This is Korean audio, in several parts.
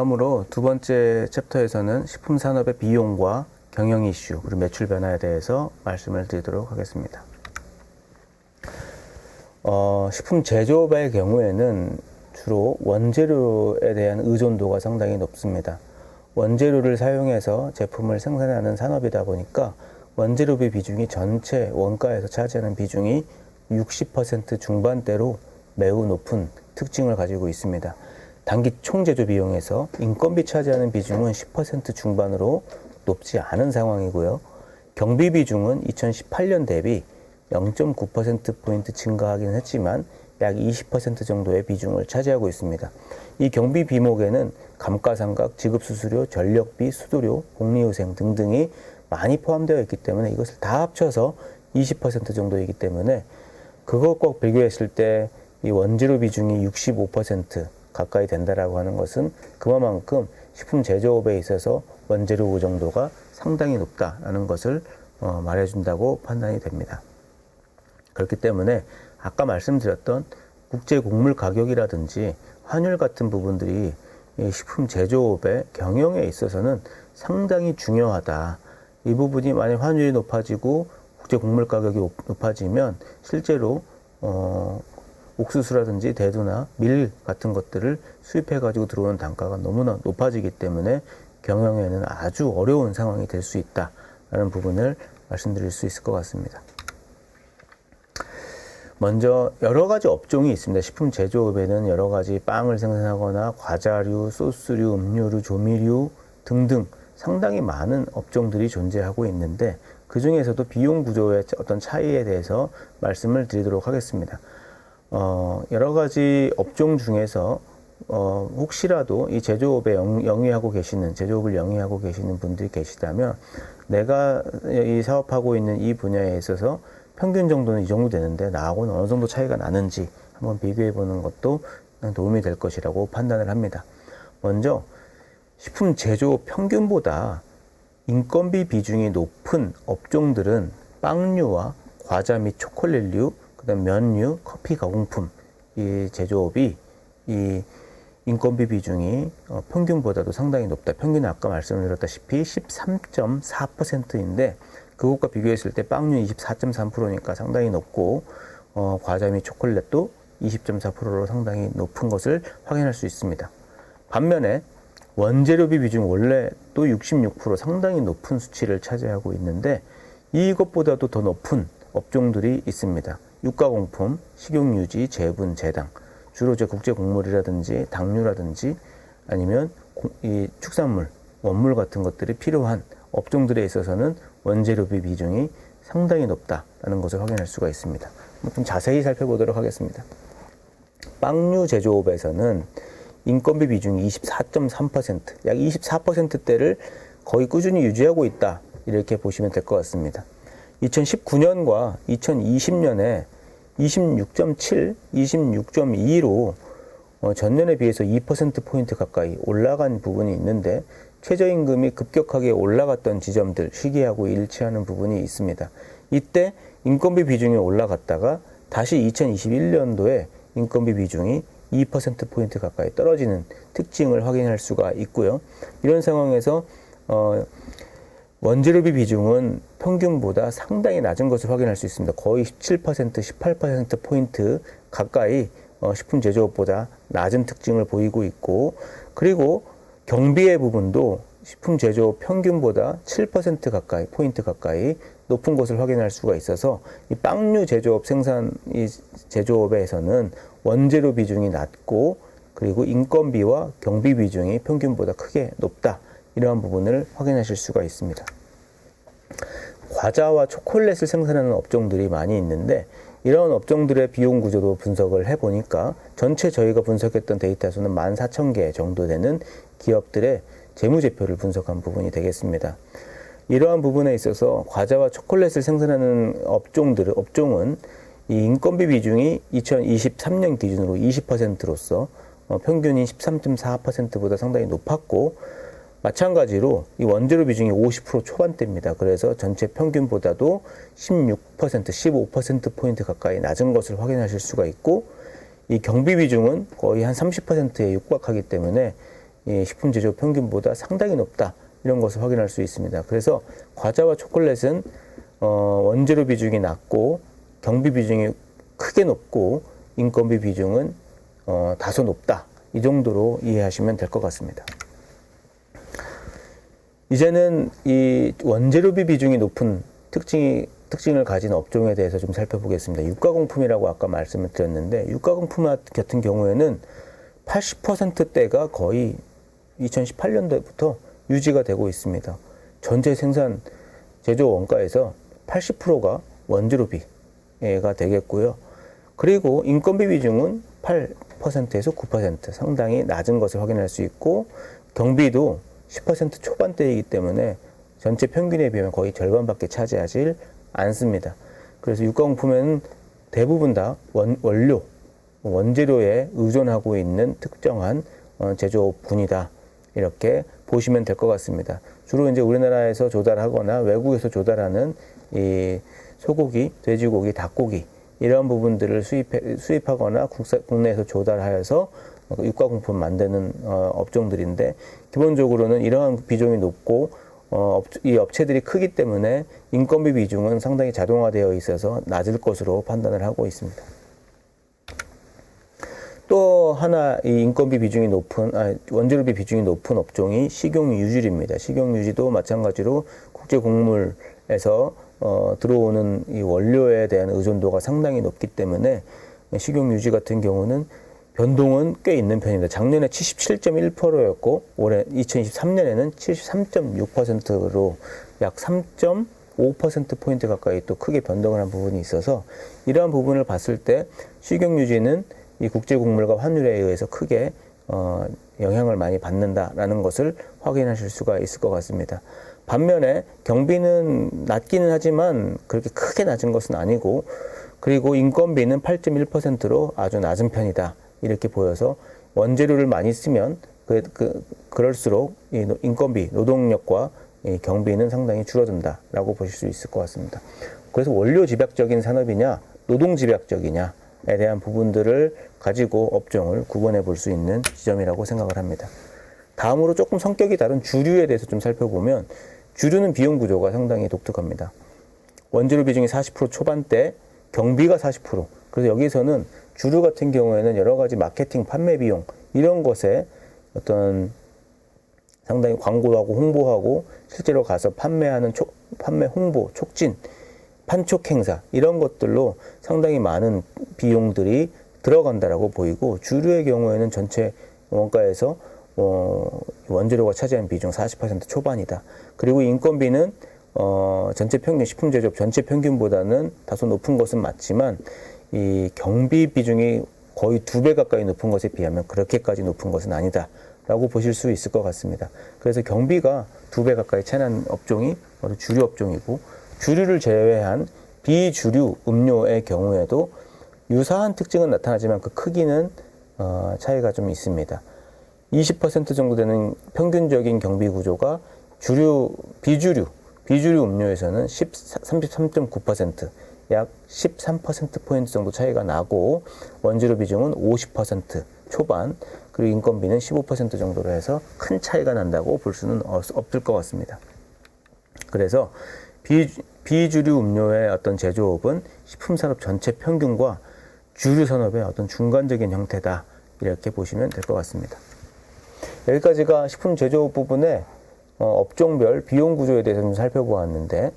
네, 다음으로 두 번째 챕터에서는 식품 산업의 비용과 경영 이슈 그리고 매출 변화에 대해서 말씀을 드리도록 하겠습니다. 어, 식품 제조업의 경우에는 주로 원재료에 대한 의존도가 상당히 높습니다. 원재료를 사용해서 제품을 생산하는 산업이다 보니까 원재료비 비중이 전체 원가에서 차지하는 비중이 60% 중반대로 매우 높은 특징을 가지고 있습니다. 단기 총제조 비용에서 인건비 차지하는 비중은 10% 중반으로 높지 않은 상황이고요. 경비 비중은 2018년 대비 0.9%포인트 증가하기는 했지만 약 20% 정도의 비중을 차지하고 있습니다. 이 경비 비목에는 감가상각, 지급수수료, 전력비, 수도료, 복리후생 등등이 많이 포함되어 있기 때문에 이것을 다 합쳐서 20% 정도이기 때문에 그것과 비교했을 때 이 원재료 비중이 65% 가까이 된다라고 하는 것은 그만큼 식품 제조업에 있어서 원재료 의정도가 상당히 높다라는 것을 어, 말해준다고 판단이 됩니다. 그렇기 때문에 아까 말씀드렸던 국제 곡물 가격이라든지 환율 같은 부분들이 이 식품 제조업의 경영에 있어서는 상당히 중요하다. 이 부분이 만약 환율이 높아지고 국제 곡물 가격이 높아지면 실제로 어, 옥수수라든지 대두나 밀 같은 것들을 수입해 가지고 들어오는 단가가 너무나 높아지기 때문에 경영에는 아주 어려운 상황이 될 수 있다라는 부분을 말씀드릴 수 있을 것 같습니다. 먼저 여러 가지 업종이 있습니다. 식품 제조업에는 여러 가지 빵을 생산하거나 과자류, 소스류, 음료류, 조미료 등등 상당히 많은 업종들이 존재하고 있는데 그 중에서도 비용 구조의 어떤 차이에 대해서 말씀을 드리도록 하겠습니다. 어, 여러 가지 업종 중에서 어, 혹시라도 이 제조업에 영, 영위하고 계시는 제조업을 영위하고 계시는 분들이 계시다면 내가 이 사업하고 있는 이 분야에 있어서 평균 정도는 이 정도 되는데 나하고는 어느 정도 차이가 나는지 한번 비교해 보는 것도 도움이 될 것이라고 판단을 합니다. 먼저 식품 제조업 평균보다 인건비 비중이 높은 업종들은 빵류와 과자 및 초콜릿류, 그다음 면류, 커피 가공품 이 제조업이 이 인건비 비중이 어, 평균보다도 상당히 높다. 평균은 아까 말씀드렸다시피 13.4%인데 그것과 비교했을 때 빵류 24.3%니까 상당히 높고 어, 과자 및 초콜릿도 20.4%로 상당히 높은 것을 확인할 수 있습니다. 반면에 원재료비 비중 원래 또 66% 상당히 높은 수치를 차지하고 있는데 이것보다도 더 높은 업종들이 있습니다. 유가공품, 식용유지, 제분, 제당 주로 이제 국제 곡물이라든지 당류라든지 아니면 이 축산물, 원물 같은 것들이 필요한 업종들에 있어서는 원재료비 비중이 상당히 높다라는 것을 확인할 수가 있습니다. 좀 자세히 살펴보도록 하겠습니다. 빵류 제조업에서는 인건비 비중이 24.3%, 약 24%대를 거의 꾸준히 유지하고 있다. 이렇게 보시면 될 것 같습니다. 2019년과 2020년에 26.7, 26.2로 어, 전년에 비해서 2%포인트 가까이 올라간 부분이 있는데 최저임금이 급격하게 올라갔던 지점들 시기하고 일치하는 부분이 있습니다. 이때 인건비 비중이 올라갔다가 다시 2021년도에 인건비 비중이 2%포인트 가까이 떨어지는 특징을 확인할 수가 있고요. 이런 상황에서 어, 원재료비 비중은 평균보다 상당히 낮은 것을 확인할 수 있습니다. 거의 17%, 18%포인트 가까이 어, 식품 제조업보다 낮은 특징을 보이고 있고, 그리고 경비의 부분도 식품 제조업 평균보다 7% 가까이, 포인트 가까이 높은 것을 확인할 수가 있어서 이 빵류 제조업 생산 이 제조업에서는 원재료 비중이 낮고 그리고 인건비와 경비 비중이 평균보다 크게 높다. 이러한 부분을 확인하실 수가 있습니다. 과자와 초콜릿을 생산하는 업종들이 많이 있는데 이런 업종들의 비용 구조도 분석을 해보니까 전체 저희가 분석했던 데이터 수는 14,000개 정도 되는 기업들의 재무제표를 분석한 부분이 되겠습니다. 이러한 부분에 있어서 과자와 초콜릿을 생산하는 업종들, 업종은 이 인건비 비중이 2023년 기준으로 20%로서 어, 평균이 13.4%보다 상당히 높았고 마찬가지로 이 원재료 비중이 50% 초반대입니다. 그래서 전체 평균보다도 16%, 15%포인트 가까이 낮은 것을 확인하실 수가 있고 이 경비 비중은 거의 한 30%에 육박하기 때문에 이 식품 제조 평균보다 상당히 높다. 이런 것을 확인할 수 있습니다. 그래서 과자와 초콜릿은 어, 원재료 비중이 낮고 경비 비중이 크게 높고 인건비 비중은 어, 다소 높다. 이 정도로 이해하시면 될 것 같습니다. 이제는 이 원재료비 비중이 높은 특징이 특징을 가진 업종에 대해서 좀 살펴보겠습니다. 유가공품이라고 아까 말씀을 드렸는데 유가공품 같은 경우에는 80%대가 거의 2018년도부터 유지가 되고 있습니다. 전체 생산 제조 원가에서 80%가 원재료비가 되겠고요. 그리고 인건비 비중은 8%에서 9% 상당히 낮은 것을 확인할 수 있고 경비도 10% 초반대이기 때문에 전체 평균에 비하면 거의 절반밖에 차지하지 않습니다. 그래서 유가공품에는 대부분 다 원, 원료, 원재료에 의존하고 있는 특정한 어, 제조분이다. 이렇게 보시면 될 것 같습니다. 주로 이제 우리나라에서 조달하거나 외국에서 조달하는 이 소고기, 돼지고기, 닭고기 이런 부분들을 수입해, 수입하거나 국내에서 조달하여서 육가 공품 만드는 어, 업종들인데 기본적으로는 이러한 비중이 높고 어, 업, 이 업체들이 크기 때문에 인건비 비중은 상당히 자동화되어 있어서 낮을 것으로 판단을 하고 있습니다. 또 하나 이 인건비 비중이 높은 아, 원재료비 비중이 높은 업종이 식용 유질입니다. 식용 유지도 마찬가지로 국제 곡물에서 어, 들어오는 이 원료에 대한 의존도가 상당히 높기 때문에 식용 유지 같은 경우는 변동은 꽤 있는 편입니다. 작년에 77.1%였고 올해 2023년에는 73.6%로 약 3.5% 포인트 가까이 또 크게 변동을 한 부분이 있어서 이러한 부분을 봤을 때 식용 유지는 이 국제 곡물과 환율에 의해서 크게 어, 영향을 많이 받는다라는 것을 확인하실 수가 있을 것 같습니다. 반면에 경비는 낮기는 하지만 그렇게 크게 낮은 것은 아니고 그리고 인건비는 8.1%로 아주 낮은 편이다. 이렇게 보여서 원재료를 많이 쓰면 그, 그, 그럴수록 이 인건비, 노동력과 이 경비는 상당히 줄어든다라고 보실 수 있을 것 같습니다. 그래서 원료 집약적인 산업이냐, 노동 집약적이냐, 에 대한 부분들을 가지고 업종을 구분해 볼 수 있는 지점이라고 생각을 합니다. 다음으로 조금 성격이 다른 주류에 대해서 좀 살펴보면 주류는 비용 구조가 상당히 독특합니다. 원재료 비중이 40% 초반대, 경비가 40%. 그래서 여기서는 주류 같은 경우에는 여러 가지 마케팅, 판매 비용 이런 것에 어떤 상당히 광고하고 홍보하고 실제로 가서 판매하는 촉, 판매 홍보, 촉진 판촉 행사 이런 것들로 상당히 많은 비용들이 들어간다라고 보이고 주류의 경우에는 전체 원가에서 어, 원재료가 차지하는 비중 40% 초반이다. 그리고 인건비는 어, 전체 평균 식품 제조업 전체 평균보다는 다소 높은 것은 맞지만 이 경비 비중이 거의 두 배 가까이 높은 것에 비하면 그렇게까지 높은 것은 아니다. 라고 보실 수 있을 것 같습니다. 그래서 경비가 두 배 가까이 차는 업종이 바로 주류 업종이고 주류를 제외한 비주류 음료의 경우에도 유사한 특징은 나타나지만 그 크기는 어, 차이가 좀 있습니다. 20% 정도 되는 평균적인 경비 구조가 주류 비주류 비주류 음료에서는 33.9%, 약 13% 포인트 정도 차이가 나고 원재료 비중은 50% 초반 그리고 인건비는 15% 정도로 해서 큰 차이가 난다고 볼 수는 없을 것 같습니다. 그래서 비, 비주류 음료의 어떤 제조업은 식품 산업 전체 평균과 주류 산업의 어떤 중간적인 형태다. 이렇게 보시면 될 것 같습니다. 여기까지가 식품 제조업 부분의 어, 업종별 비용 구조에 대해서 좀 살펴보았는데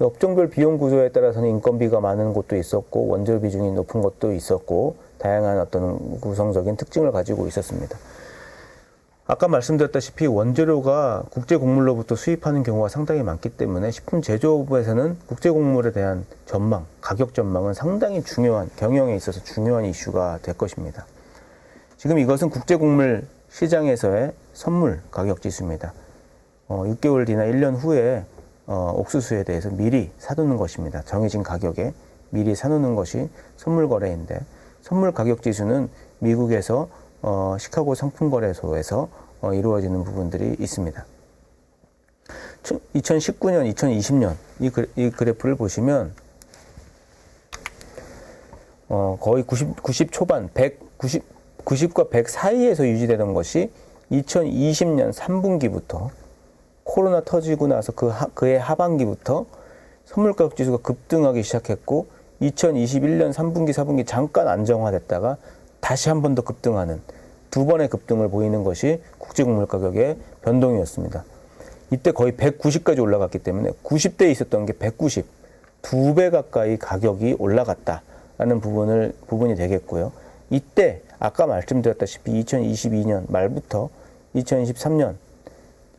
업종별 비용 구조에 따라서는 인건비가 많은 곳도 있었고 원재료 비중이 높은 곳도 있었고 다양한 어떤 구성적인 특징을 가지고 있었습니다. 아까 말씀드렸다시피 원재료가 국제 곡물로부터 수입하는 경우가 상당히 많기 때문에 식품 제조업에서는 국제 곡물에 대한 전망, 가격 전망은 상당히 중요한 경영에 있어서 중요한 이슈가 될 것입니다. 지금 이것은 국제 곡물 시장에서의 선물 가격 지수입니다. 어, 6개월 뒤나 1년 후에 어, 옥수수에 대해서 미리 사두는 것입니다. 정해진 가격에 미리 사놓는 것이 선물 거래인데 선물 가격 지수는 미국에서 어, 시카고 상품거래소에서 어, 이루어지는 부분들이 있습니다. 2019년, 2020년 이, 그, 이 그래프를 보시면 어, 거의 90, 90 초반, 100, 90, 90과 100 사이에서 유지되던 것이 2020년 3분기부터 코로나 터지고 나서 그 하, 그해 하반기부터 선물 가격 지수가 급등하기 시작했고 2021년 3분기, 4분기 잠깐 안정화됐다가 다시 한 번 더 급등하는 두 번의 급등을 보이는 것이 국제 곡물 가격의 변동이었습니다. 이때 거의 190까지 올라갔기 때문에 90대에 있었던 게 190, 두 배 가까이 가격이 올라갔다라는 부분을 부분이 되겠고요. 이때 아까 말씀드렸다시피 2022년 말부터 2023년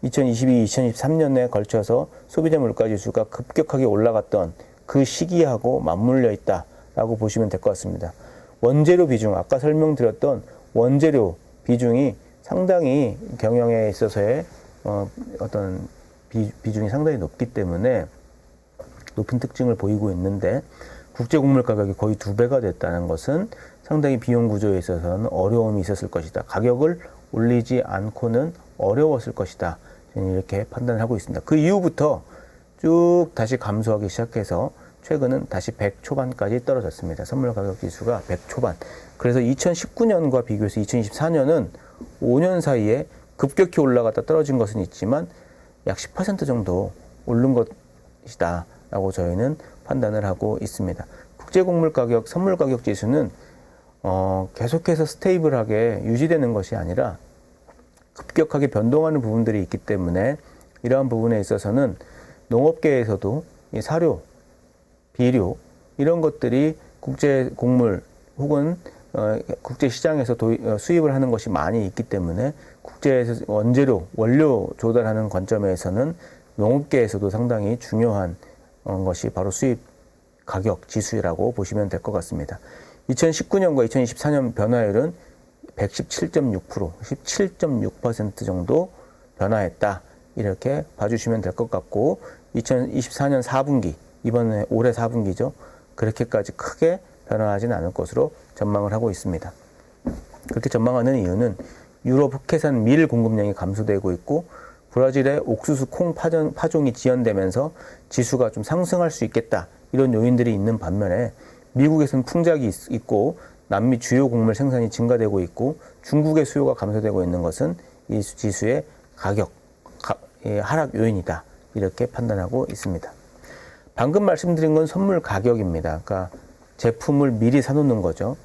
2022, 2023년에 걸쳐서 소비자 물가 지수가 급격하게 올라갔던 그 시기하고 맞물려 있다라고 보시면 될 것 같습니다. 원재료 비중, 아까 설명드렸던 원재료 비중이 상당히 경영에 있어서의 어, 어떤 비, 비중이 상당히 높기 때문에 높은 특징을 보이고 있는데 국제 곡물 가격이 거의 두 배가 됐다는 것은 상당히 비용 구조에 있어서는 어려움이 있었을 것이다. 가격을 올리지 않고는 어려웠을 것이다. 저는 이렇게 판단을 하고 있습니다. 그 이후부터 쭉 다시 감소하기 시작해서 최근은 다시 100 초반까지 떨어졌습니다. 선물 가격 지수가 100 초반. 그래서 2019년과 비교해서 2024년은 5년 사이에 급격히 올라갔다 떨어진 것은 있지만 약 10% 정도 오른 것이다. 라고 저희는 판단을 하고 있습니다. 국제 곡물 가격, 선물 가격 지수는 어, 계속해서 스테이블하게 유지되는 것이 아니라 급격하게 변동하는 부분들이 있기 때문에 이러한 부분에 있어서는 농업계에서도 이 사료, 비료 이런 것들이 국제 곡물 혹은 어, 국제 시장에서 도입, 어, 수입을 하는 것이 많이 있기 때문에 국제에서 원재료, 원료 조달하는 관점에서는 농업계에서도 상당히 중요한 어, 것이 바로 수입 가격 지수라고 보시면 될 것 같습니다. 2019년과 2024년 변화율은 117.6%, 17.6% 정도 변화했다. 이렇게 봐주시면 될 것 같고, 2024년 4분기, 이번에 올해 4분기죠. 그렇게까지 크게 변화하지는 않을 것으로 전망을 하고 있습니다. 그렇게 전망하는 이유는 유럽 흑해산 밀 공급량이 감소되고 있고, 브라질의 옥수수 콩 파종, 파종이 지연되면서 지수가 좀 상승할 수 있겠다. 이런 요인들이 있는 반면에 미국에서는 풍작이 있, 있고 남미 주요 곡물 생산이 증가되고 있고 중국의 수요가 감소되고 있는 것은 이 지수의 가격 가, 예, 하락 요인이다 이렇게 판단하고 있습니다. 방금 말씀드린 건 선물 가격입니다. 그러니까 제품을 미리 사놓는 거죠.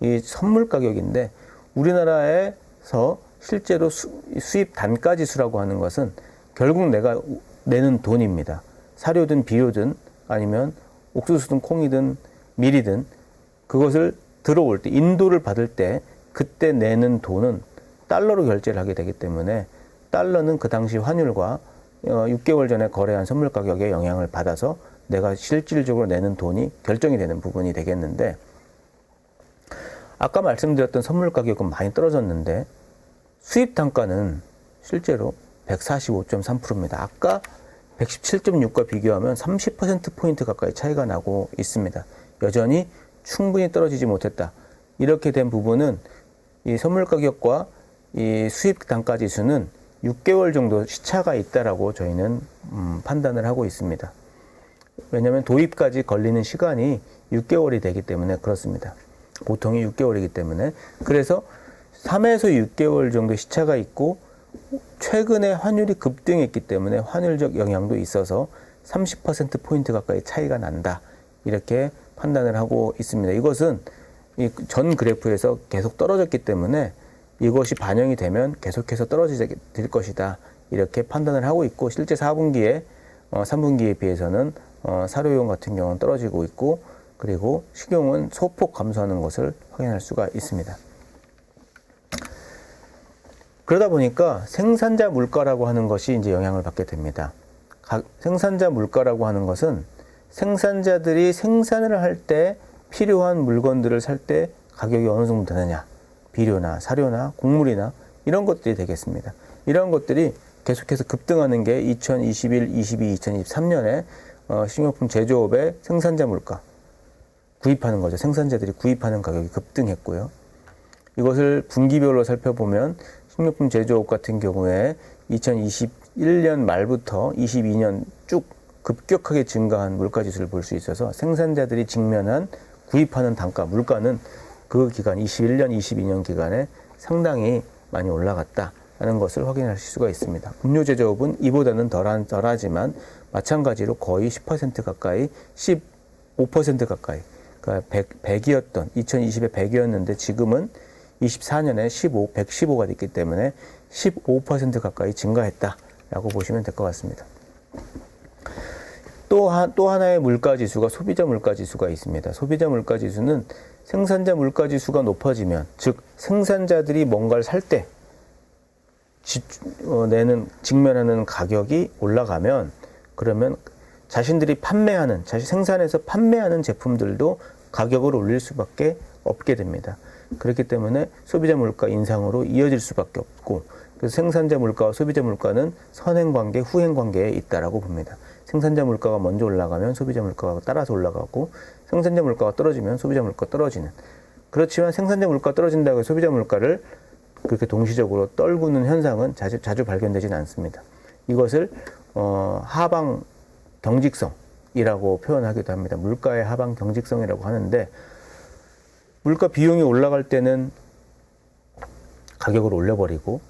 이 선물 가격인데 우리나라에서 실제로 수, 수입 단가 지수라고 하는 것은 결국 내가 내는 돈입니다. 사료든 비료든 아니면 옥수수든 콩이든 밀이든 그것을 들어올 때 인도를 받을 때 그때 내는 돈은 달러로 결제를 하게 되기 때문에 달러는 그 당시 환율과 6개월 어, 전에 거래한 선물 가격에 영향을 받아서 내가 실질적으로 내는 돈이 결정이 되는 부분이 되겠는데 아까 말씀드렸던 선물 가격은 많이 떨어졌는데 수입 단가는 실제로 145.3%입니다. 아까 117.6과 비교하면 30%포인트 가까이 차이가 나고 있습니다. 여전히 충분히 떨어지지 못했다. 이렇게 된 부분은 이 선물 가격과 이 수입 단가 지수는 6개월 정도 시차가 있다라고 저희는 음, 판단을 하고 있습니다. 왜냐하면 도입까지 걸리는 시간이 6개월이 되기 때문에 그렇습니다. 보통이 6개월이기 때문에 그래서 3에서 6개월 정도 시차가 있고 최근에 환율이 급등했기 때문에 환율적 영향도 있어서 30% 포인트 가까이 차이가 난다. 이렇게 판단을 하고 있습니다. 이것은 전 그래프에서 계속 떨어졌기 때문에 이것이 반영이 되면 계속해서 떨어질 것이다. 이렇게 판단을 하고 있고 실제 4분기에 어, 3분기에 비해서는 어, 사료용 같은 경우는 떨어지고 있고 그리고 식용은 소폭 감소하는 것을 확인할 수가 있습니다. 그러다 보니까 생산자 물가라고 하는 것이 이제 영향을 받게 됩니다. 생산자 물가라고 하는 것은 생산자들이 생산을 할 때 필요한 물건들을 살 때 가격이 어느 정도 되느냐. 비료나 사료나 곡물이나 이런 것들이 되겠습니다. 이런 것들이 계속해서 급등하는 게 2021, 22, 2023년에 어, 식료품 제조업의 생산자 물가 구입하는 거죠. 생산자들이 구입하는 가격이 급등했고요. 이것을 분기별로 살펴보면 식료품 제조업 같은 경우에 2021년 말부터 22년 쭉 급격하게 증가한 물가 지수를 볼 수 있어서 생산자들이 직면한 구입하는 단가 물가는 그 기간 21년, 22년 기간에 상당히 많이 올라갔다라는 것을 확인하실 수가 있습니다. 음료 제조업은 이보다는 덜한, 덜하지만 마찬가지로 거의 10% 가까이 15% 가까이 그러니까 100, 100이었던 2020에 100이었는데 지금은 24년에 15, 115가 됐기 때문에 15% 가까이 증가했다라고 보시면 될 것 같습니다. 또, 한, 또 하나의 물가 지수가 소비자 물가 지수가 있습니다. 소비자 물가 지수는 생산자 물가 지수가 높아지면, 즉, 생산자들이 뭔가를 살 때, 어, 내는, 직면하는 가격이 올라가면, 그러면 자신들이 판매하는, 자신 생산해서 판매하는 제품들도 가격을 올릴 수밖에 없게 됩니다. 그렇기 때문에 소비자 물가 인상으로 이어질 수밖에 없고, 그래서 생산자 물가와 소비자 물가는 선행 관계, 후행 관계에 있다라고 봅니다. 생산자 물가가 먼저 올라가면 소비자 물가가 따라서 올라가고 생산자 물가가 떨어지면 소비자 물가 떨어지는 그렇지만 생산자 물가 떨어진다고 해서 소비자 물가를 그렇게 동시적으로 떨구는 현상은 자주, 자주 발견되지는 않습니다. 이것을 어, 하방 경직성이라고 표현하기도 합니다. 물가의 하방 경직성이라고 하는데 물가 비용이 올라갈 때는 가격을 올려버리고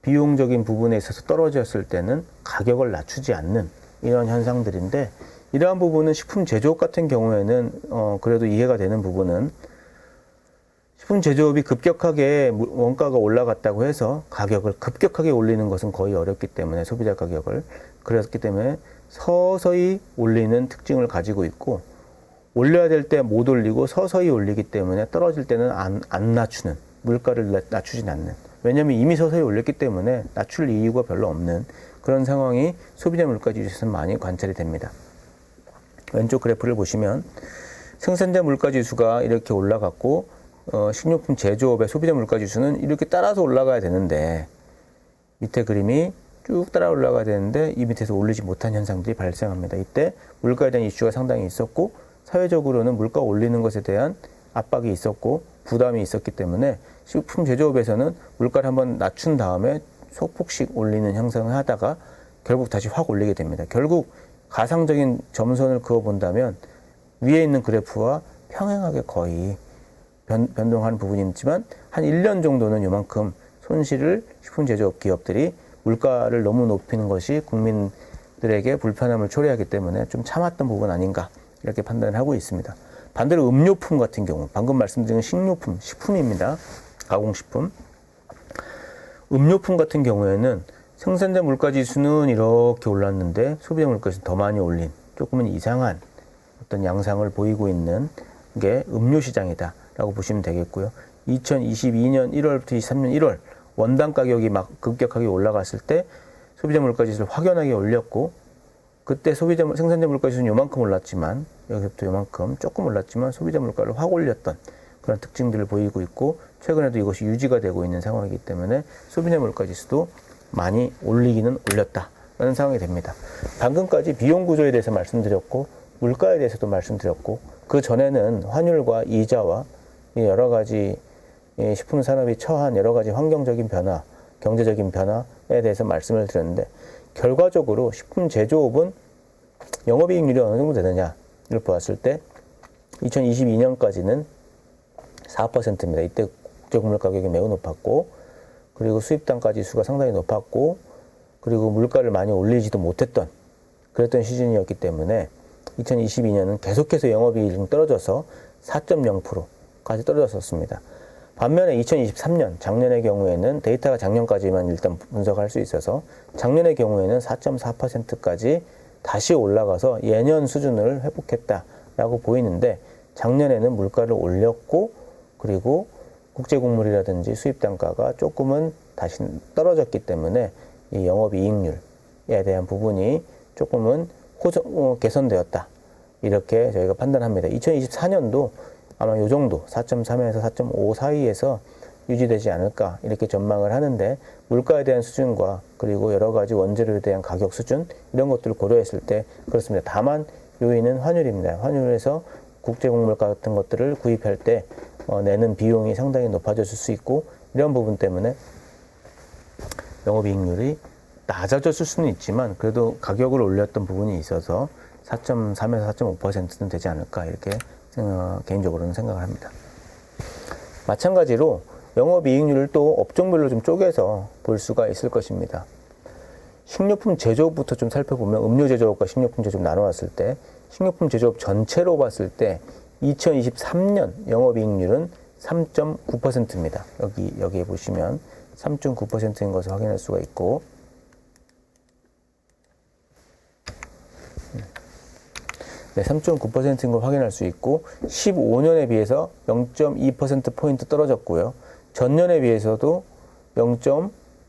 비용적인 부분에 있어서 떨어졌을 때는 가격을 낮추지 않는 이런 현상들인데 이러한 부분은 식품 제조업 같은 경우에는 어 그래도 이해가 되는 부분은 식품 제조업이 급격하게 원가가 올라갔다고 해서 가격을 급격하게 올리는 것은 거의 어렵기 때문에 소비자 가격을. 그렇기 때문에 서서히 올리는 특징을 가지고 있고 올려야 될 때 못 올리고 서서히 올리기 때문에 떨어질 때는 안, 안 낮추는 물가를 낮추진 않는. 왜냐하면 이미 서서히 올렸기 때문에 낮출 이유가 별로 없는 그런 상황이 소비자 물가 지수에서 많이 관찰이 됩니다. 왼쪽 그래프를 보시면 생산자 물가 지수가 이렇게 올라갔고 어, 식료품 제조업의 소비자 물가 지수는 이렇게 따라서 올라가야 되는데 밑에 그림이 쭉 따라 올라가야 되는데 이 밑에서 올리지 못한 현상들이 발생합니다. 이때 물가에 대한 이슈가 상당히 있었고 사회적으로는 물가 올리는 것에 대한 압박이 있었고 부담이 있었기 때문에 식품 제조업에서는 물가를 한번 낮춘 다음에 소폭씩 올리는 형상을 하다가 결국 다시 확 올리게 됩니다. 결국 가상적인 점선을 그어 본다면 위에 있는 그래프와 평행하게 거의 변, 변동하는 부분이 있지만 한 1년 정도는 요만큼 손실을 식품 제조업 기업들이 물가를 너무 높이는 것이 국민들에게 불편함을 초래하기 때문에 좀 참았던 부분 아닌가 이렇게 판단을 하고 있습니다. 반대로 음료품 같은 경우 방금 말씀드린 식료품, 식품입니다. 가공식품. 음료품 같은 경우에는 생산자 물가 지수는 이렇게 올랐는데 소비자 물가 지수는 더 많이 올린 조금은 이상한 어떤 양상을 보이고 있는 게 음료 시장이다라고 보시면 되겠고요. 2022년 1월부터 23년 1월 원당 가격이 막 급격하게 올라갔을 때 소비자 물가 지수를 확연하게 올렸고 그때 소비자 생산자 물가 지수는 요만큼 올랐지만 여기부터 요만큼 조금 올랐지만 소비자 물가를 확 올렸던 그런 특징들을 보이고 있고 최근에도 이것이 유지가 되고 있는 상황이기 때문에 소비자 물가 지수도 많이 올리기는 올렸다라는 상황이 됩니다. 방금까지 비용 구조에 대해서 말씀드렸고 물가에 대해서도 말씀드렸고 그 전에는 환율과 이자와 여러 가지 식품 산업이 처한 여러 가지 환경적인 변화, 경제적인 변화에 대해서 말씀을 드렸는데 결과적으로 식품 제조업은 영업이익률이 어느 정도 되느냐를 보았을 때 2022년까지는 4%입니다. 이때 국제국물 가격이 매우 높았고 그리고 수입 단가 지수가 상당히 높았고 그리고 물가를 많이 올리지도 못했던 그랬던 시즌이었기 때문에 2022년은 계속해서 영업이익이 떨어져서 4.0%까지 떨어졌었습니다. 반면에 2023년 작년의 경우에는 데이터가 작년까지만 일단 분석할 수 있어서 작년의 경우에는 4.4%까지 다시 올라가서 예년 수준을 회복했다라고 보이는데 작년에는 물가를 올렸고 그리고 국제 곡물이라든지 수입 단가가 조금은 다시 떨어졌기 때문에 이 영업 이익률에 대한 부분이 조금은 호전, 어, 개선되었다. 이렇게 저희가 판단합니다. 2024년도 아마 요 정도 4.3에서 4.5 사이에서 유지되지 않을까 이렇게 전망을 하는데 물가에 대한 수준과 그리고 여러 가지 원재료에 대한 가격 수준 이런 것들을 고려했을 때 그렇습니다. 다만 요인은 환율입니다. 환율에서 국제 곡물 같은 것들을 구입할 때 어, 내는 비용이 상당히 높아졌을 수 있고 이런 부분 때문에 영업이익률이 낮아졌을 수는 있지만 그래도 가격을 올렸던 부분이 있어서 4.3에서 4.5%는 되지 않을까 이렇게 어, 개인적으로는 생각을 합니다. 마찬가지로 영업이익률을 또 업종별로 좀 쪼개서 볼 수가 있을 것입니다. 식료품 제조업부터 좀 살펴보면 음료 제조업과 식료품 제조업 나눠봤을 때 식료품 제조업 전체로 봤을 때 2023년 영업이익률은 3.9%입니다. 여기 여기에 보시면 3.9%인 것을 확인할 수가 있고 네, 3.9%인 걸 확인할 수 있고 15년에 비해서 0.2% 포인트 떨어졌고요. 전년에 비해서도 0.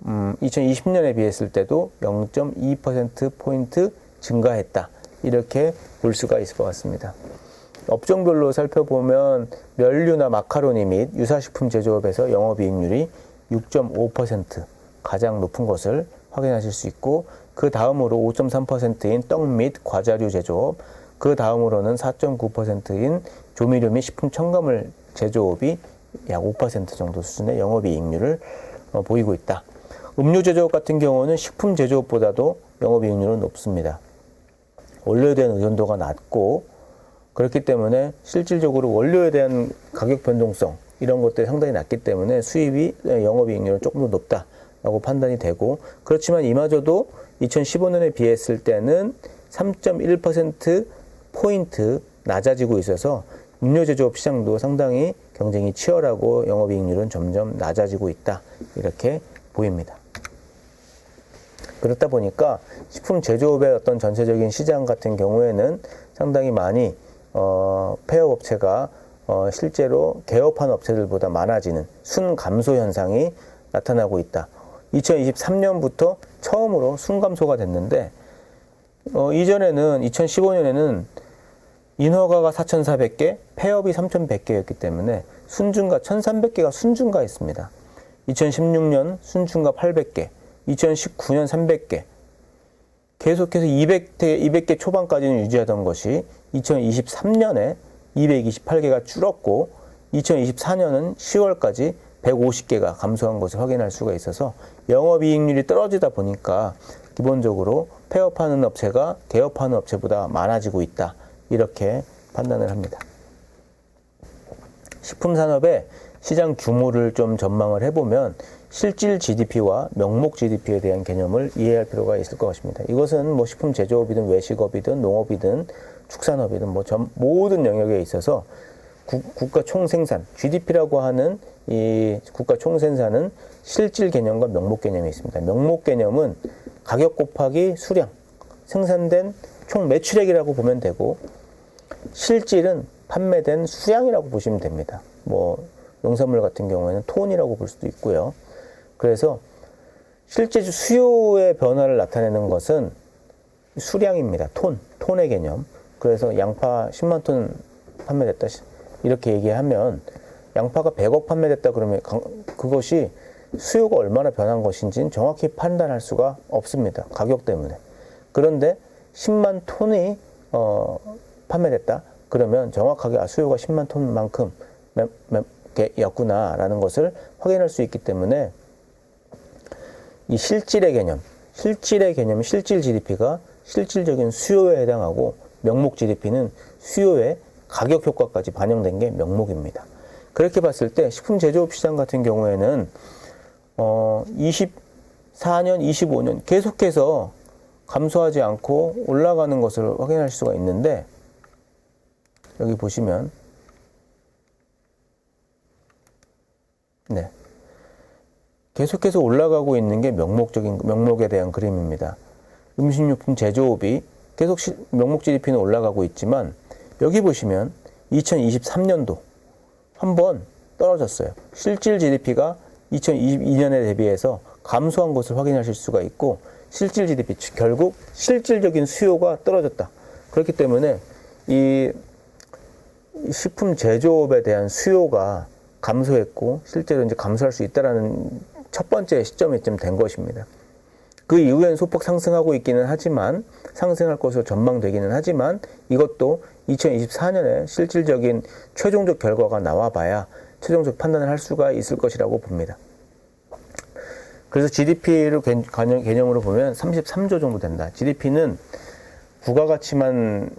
음, 2020년에 비했을 때도 0.2% 포인트 증가했다. 이렇게 볼 수가 있을 것 같습니다. 업종별로 살펴보면 면류나 마카로니 및 유사식품 제조업에서 영업이익률이 6.5% 가장 높은 것을 확인하실 수 있고 그 다음으로 5.3%인 떡 및 과자류 제조업 그 다음으로는 4.9%인 조미료 및 식품 첨가물 제조업이 약 5% 정도 수준의 영업이익률을 어, 보이고 있다. 음료 제조업 같은 경우는 식품 제조업보다도 영업이익률은 높습니다. 대한 의존도가 낮고 그렇기 때문에 실질적으로 원료에 대한 가격 변동성 이런 것들이 상당히 낮기 때문에 수입이 영업이익률은 조금 더 높다라고 판단이 되고 그렇지만 이마저도 2015년에 비했을 때는 3.1% 포인트 낮아지고 있어서 음료 제조업 시장도 상당히 경쟁이 치열하고 영업이익률은 점점 낮아지고 있다 이렇게 보입니다. 그렇다 보니까 식품 제조업의 어떤 전체적인 시장 같은 경우에는 상당히 많이 어, 폐업 업체가 어, 실제로 개업한 업체들보다 많아지는 순 감소 현상이 나타나고 있다. 2023년부터 처음으로 순 감소가 됐는데 어, 이전에는 2015년에는 인허가가 4,400개, 폐업이 3,100개였기 때문에 순증가 1,300개가 순증가했습니다. 2016년 순증가 800개, 2019년 300개, 계속해서 200개, 200개 초반까지는 유지하던 것이 2023년에 228개가 줄었고 2024년은 10월까지 150개가 감소한 것을 확인할 수가 있어서 영업이익률이 떨어지다 보니까 기본적으로 폐업하는 업체가 개업하는 업체보다 많아지고 있다. 이렇게 판단을 합니다. 식품 산업의 시장 규모를 좀 전망을 해보면 실질 GDP와 명목 GDP에 대한 개념을 이해할 필요가 있을 것 같습니다. 이것은 뭐 식품 제조업이든 외식업이든 농업이든 축산업이든 뭐 전, 모든 영역에 있어서 국, 국가 총생산 GDP라고 하는 이 국가 총생산은 실질 개념과 명목 개념이 있습니다. 명목 개념은 가격 곱하기 수량 생산된 총 매출액이라고 보면 되고 실질은 판매된 수량이라고 보시면 됩니다. 뭐 농산물 같은 경우에는 톤이라고 볼 수도 있고요. 그래서 실제 수요의 변화를 나타내는 것은 수량입니다. 톤, 톤의 개념. 그래서 양파 10만 톤 판매됐다. 이렇게 얘기하면 양파가 100억 판매됐다 그러면 그것이 수요가 얼마나 변한 것인지는 정확히 판단할 수가 없습니다. 가격 때문에. 그런데 10만 톤이 어, 판매됐다. 그러면 정확하게 아, 수요가 10만 톤만큼 몇, 몇 개였구나라는 것을 확인할 수 있기 때문에 이 실질의 개념, 실질의 개념, 실질 GDP가 실질적인 수요에 해당하고 명목 GDP는 수요의 가격 효과까지 반영된 게 명목입니다. 그렇게 봤을 때 식품 제조업 시장 같은 경우에는 어 24년, 25년 계속해서 감소하지 않고 올라가는 것을 확인할 수가 있는데 여기 보시면 네. 계속해서 올라가고 있는 게 명목적인 명목에 대한 그림입니다. 음식료품 제조업이 계속 시, 명목 GDP는 올라가고 있지만 여기 보시면 2023년도 한번 떨어졌어요. 실질 GDP가 2022년에 대비해서 감소한 것을 확인하실 수가 있고 실질 GDP 결국 실질적인 수요가 떨어졌다. 그렇기 때문에 이 식품 제조업에 대한 수요가 감소했고 실제로 이제 감소할 수 있다라는 첫 번째 시점이 좀 된 것입니다. 그 이후엔 소폭 상승하고 있기는 하지만 상승할 것으로 전망되기는 하지만 이것도 2024년에 실질적인 최종적 결과가 나와봐야 최종적 판단을 할 수가 있을 것이라고 봅니다. 그래서 GDP를 개념으로 보면 33조 정도 된다. GDP는 부가가치만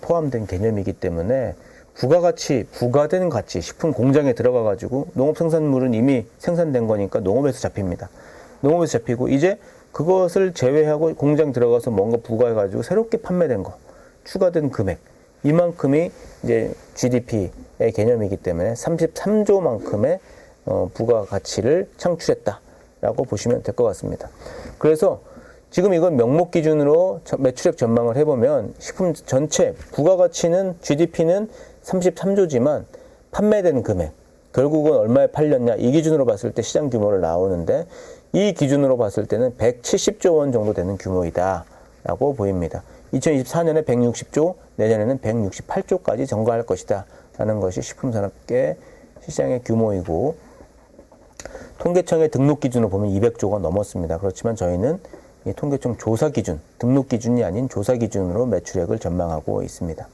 포함된 개념이기 때문에 부가가치, 부가된 가치, 식품 공장에 들어가 가지고 농업 생산물은 이미 생산된 거니까 농업에서 잡힙니다. 농업에서 잡히고 이제 그것을 제외하고 공장 들어가서 뭔가 부가해 가지고 새롭게 판매된 거, 추가된 금액 이만큼이 이제 GDP의 개념이기 때문에 33조만큼의 어, 부가 가치를 창출했다라고 보시면 될 것 같습니다. 그래서 지금 이건 명목 기준으로 저- 매출액 전망을 해보면 식품 전체 부가 가치는 GDP는 33조지만 판매된 금액 결국은 얼마에 팔렸냐 이 기준으로 봤을 때 시장 규모를 나오는데 이 기준으로 봤을 때는 170조 원 정도 되는 규모이다라고 보입니다. 2024년에 160조, 내년에는 168조까지 증가할 것이다 라는 것이 식품산업계 시장의 규모이고 통계청의 등록 기준으로 보면 200조가 넘었습니다. 그렇지만 저희는 이 통계청 조사 기준, 등록 기준이 아닌 조사 기준으로 매출액을 전망하고 있습니다.